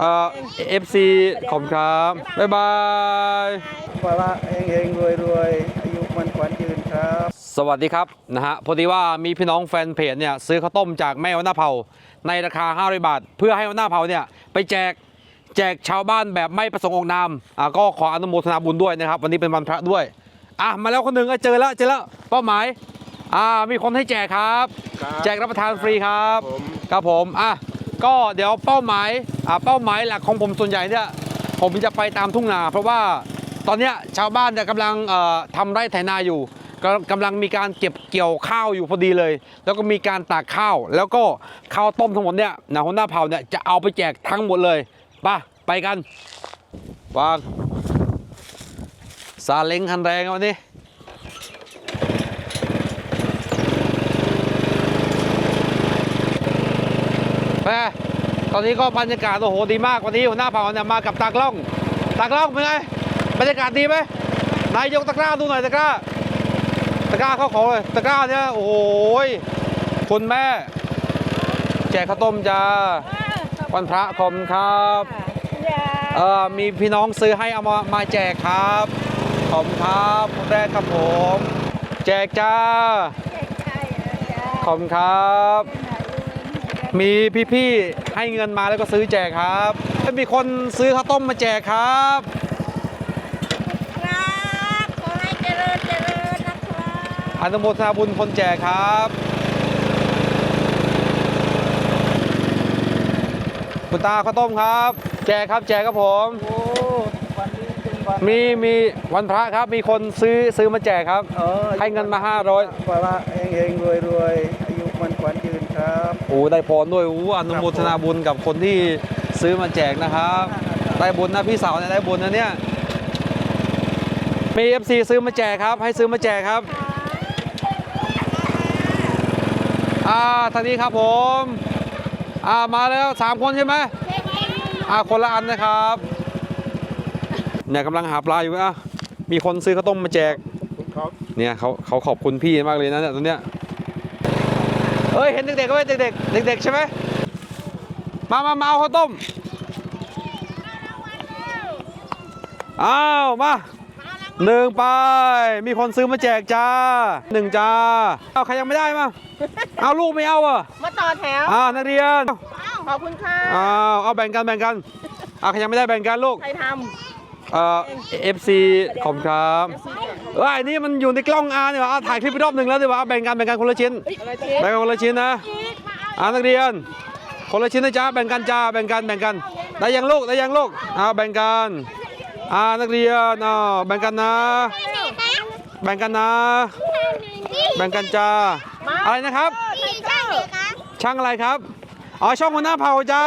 เอ่อฟซีขอบคุณครับ บ๊ายบายภาระเฮงๆรวยรวยๆ อายุมันขวัญยืนครับ สวัสดีครับนะฮะพอดีว่ามีพี่น้องแฟนเพจเนี่ยซื้อข้าวต้มจากแม่วันหน้าเผาในราคา 500 บาท เพื่อให้วันหน้าเผาเนี่ยไปแจกแจกชาวบ้านแบบไม่ประสงค์ออกนามอ่าก็ขออนุโมทนาบุญด้วยนะครับ วันนี้เป็นวันพระด้วย อะ มาแล้วคนหนึ่งอะเจอแล้วเจอแล้วเป้าหมาย อ่ามีคนให้แจกครับ ครับแจกรับประทานฟรีครับผม ครับผมอะ ก็เดี๋ยวเป้าหมายอ่าเป้าหมายหลักของผมส่วนใหญ่เนี่ยผมจะไปตามทุ่งนา เพราะว่าตอนนี้ชาวบ้านเนี่ยกำลังเอ่อทำไร่ไถนาอยู่กำกำลังมีการเก็บเกี่ยวข้าวอยู่พอดีเลย แล้วก็มีการตากข้าว แล้วก็ข้าวต้มทั้งหมดเนี่ยนะหัวหน้าเผ่าเนี่ยจะเอาไปแจกทั้งหมดเลยไป่ะไปกันวางซาเล้งคันแรงวันนี้แม่ ตอนนี้ก็บรรยากาศโอ้โหดีมากวันนี้หัวหน้าเผ่าเนี่ยมากับตากล้อง ตากล้องเป็นไงบรรยากาศดีไหมนายยกตะกร้าดูหน่อยตะกร้าตะกร้าเข้าของเลยตะกร้าเนี่ยโอ้โหยคุณแม่ แจกข้าวต้มจ้าวันพระคมครับเออมีพี่น้องซื้อให้เอามามาแจกครับขอบคุณครับคนแรกครับผม แจกจ้าขอบคุณครับ มีพี่ๆให้เงินมาแล้วก็ซื้อแจกครับมีคนซื้อข้าวต้มมาแจกครับครับขอให้เจริญเจริญนะครับอนุโมทนาบุญคนแจกครับคุณตาข้าวต้มครับ แจกครับแจกครับผมโอ้วันนี้เป็นวันมีมีวันพระครับมีคนซื้อซื้อมาแจกครับเออให้เงินมา 500ภาระเฮงๆรวยรวย อ้ได้พรด้วยโอ้อนุโมทนาบุญกับคนที่ซื้อมาแจกนะครับ ได้บุญนะพี่สาวเนี่ยได้บุญนะเนี่ยมี FC ซื้อมาแจกครับ ให้ซื้อมาแจกครับอ่าทางนี้ครับผมอ่ามาแล้วสามคนใช่ไหมอ่าคนละอันนะครับเนี่ยกำลังหาปลาอยู่อะมีคนซื้อข้าวต้มมาแจกครับเนี่ยเขาเขาขอบคุณพี่มากเลยนะเนี่ยตรงเนี้ย เอ้ยเห็นเด็กๆไหมเด็กๆเด็กๆใช่ไหมมามามาเอาข้าวต้มอ้าวมาหนึ่งไป มีคนซื้อมาแจกจ้าหนึ่งจ้าเอาใครยังไม่ได้มาเอาลูกไม่เอาอะมาต่อแถวอ่านักเรียนขอบคุณค่ะอ้าวเอาแบ่งกันแบ่งกันอ่าใครยังไม่ได้แบ่งกันลูกใครทเอ่อฟซีขอบคุณครับ เอ้ยนี่มันอยู่ในกล้องอาเนี่ยว่ะเอาถ่ายคลิปไปรอบหนึ่งแล้วดีกว่าเอาแบ่งกันแบ่งกันคนละชิ้นำอะไรเจ๊แบ่งกันคนละชิ้นนะอ่านักเรียน คนละชิ้นนะจ๊ะแบ่งกันจ้าแบ่งกันแบ่งกัน ได้ยังลูกได้ยังลูกอ่าแบ่งกันอ่านักเรียนอ่าแบ่งกันนะ แบ่งกันนะ แบ่งกันจ้าอะไรนะครับ ช่างอะไรครับอ๋อช่องหัวหน้าเผ่าจ้า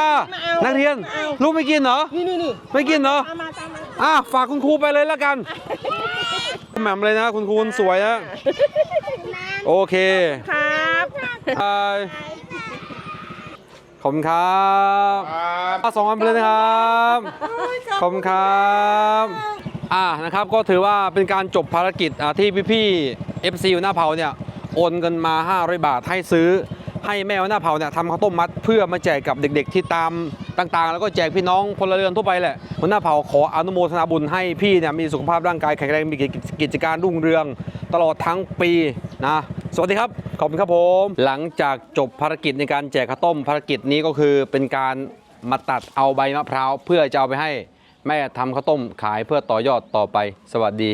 นักเรียนลูกไม่กินเหรอนี่นี่นี่ไม่กินเหรอตามมาตามมาอะฝากคุณครูไปเลยแล้วกัน แหม่มเลยนะคุณครูสวยนะโอเคครับบายขอบคุณครับอะสองอันไปเลยนะครับขอบคุณครับอ่านะครับก็ถือว่าเป็นการจบภารกิจอ่าที่พี่ๆ FC อยู่หน้าเผาเนี่ยโอนเงินมา 500 บาทให้ซื้อ ให้แม่หน้าเผาเนี่ยทำข้าวต้มมัดเพื่อมาแจกกับเด็ก ๆ ที่ตามต่างๆ แล้วก็แจกพี่น้องพลเรือนทั่วไปแหละหัวหน้าเผาขออนุโมทนาบุญให้พี่เนี่ยมีสุขภาพร่างกายแข็งแรงมีกิจการรุ่งเรือง ตลอดทั้งปีนะสวัสดีครับ ขอบคุณครับผม หลังจากจบภารกิจในการแจกข้าวต้มภารกิจนี้ก็คือเป็นการมาตัดเอาใบมะพร้าวเพื่อจะเอาไปให้แม่ทำข้าวต้มขายเพื่อต่อยอดต่อไป สวัสดี